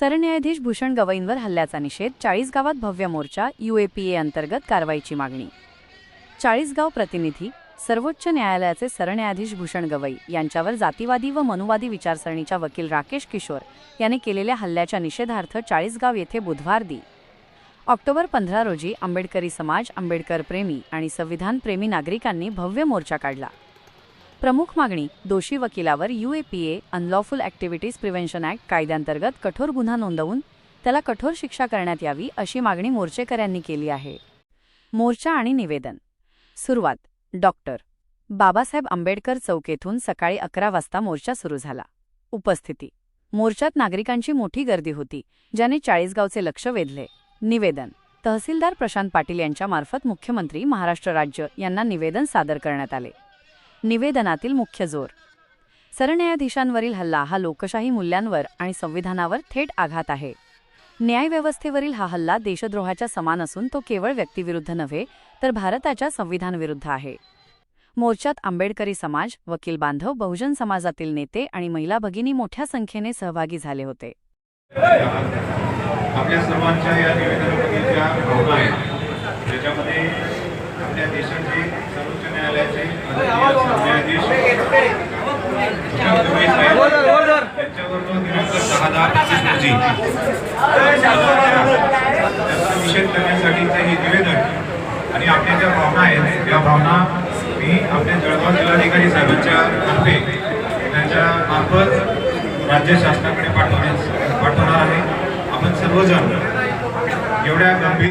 सरन्यायाधीश भूषण गवईंवर हल्ल्याचा निषेध चाळीसगावात भव्य मोर्चा युएपीए अंतर्गत कारवाईची मागणी. चाळीसगाव प्रतिनिधी सर्वोच्च न्यायालयाचे सरन्यायाधीश भूषण गवई यांच्यावर जातीवादी व मनुवादी विचारसरणीच्या वकील राकेश किशोर यांनी केलेल्या हल्ल्याच्या निषेधार्थ चाळीसगाव येथे बुधवार दि. ऑक्टोबर पंधरा रोजी आंबेडकरी समाज आंबेडकर प्रेमी आणि संविधान प्रेमी नागरिकांनी भव्य मोर्चा काढला. प्रमुख मागणी दोषी वकिलावर UAPA unlawful activities prevention act कायद्यांतर्गत कठोर गुन्हा नोंदवून त्याला कठोर शिक्षा करण्यात यावी अशी मागणी मोर्चेकऱ्यांनी केली आहे. मोर्चा आणि निवेदन. सुरुवात. डॉक्टर बाबासाहेब आंबेडकर चौक येथून सकाळी अकरा वाजता मोर्चा सुरू झाला. उपस्थिती. मोर्चात नागरिकांची मोठी गर्दी होती ज्याने चाळीसगावचे लक्ष वेधले. निवेदन. तहसीलदार प्रशांत पाटील यांच्यामार्फत मुख्यमंत्री महाराष्ट्र राज्य यांना निवेदन सादर करण्यात आले. निवेदनातील मुख्य जोर. सरन्यायाधीशांवरील हल्ला हा लोकशाही मूल्यांवर आणि संविधानावर थेट आघात आहे. न्यायव्यवस्थेवरील हा हल्ला देशद्रोहाच्या समान असून तो केवळ व्यक्तीविरुद्ध नव्हे तर भारताच्या संविधानविरुद्ध आहे. मोर्चात आंबेडकरी समाज वकील बांधव बहुजन समाजातील नेते आणि महिला भगिनी मोठ्या संख्येने सहभागी झाले होते. आपल्या सर्वांच्या या निवेदनामध्ये ज्या भावना आहेत. त्याच्यामध्ये आपल्या देशाचे सर्वोच्च न्यायालय आदरणीय सरन्यायाधीश भूषण गवई साहेब यांच्यावर जो दिनांक सहा दहा पंचवीस रोजी निषेध करण्यासाठीचं हे निवेदन आणि आपल्या ज्या भावना आहेत त्या भावना मी आपल्या जळगाव जिल्हाधिकारी साहेबांच्या तर्फे त्यांच्या मार्फत राज्य शासनाकडे पाठवण्यास पाठवणार आहे. आपण सर्वजण एवढ्या गंभीर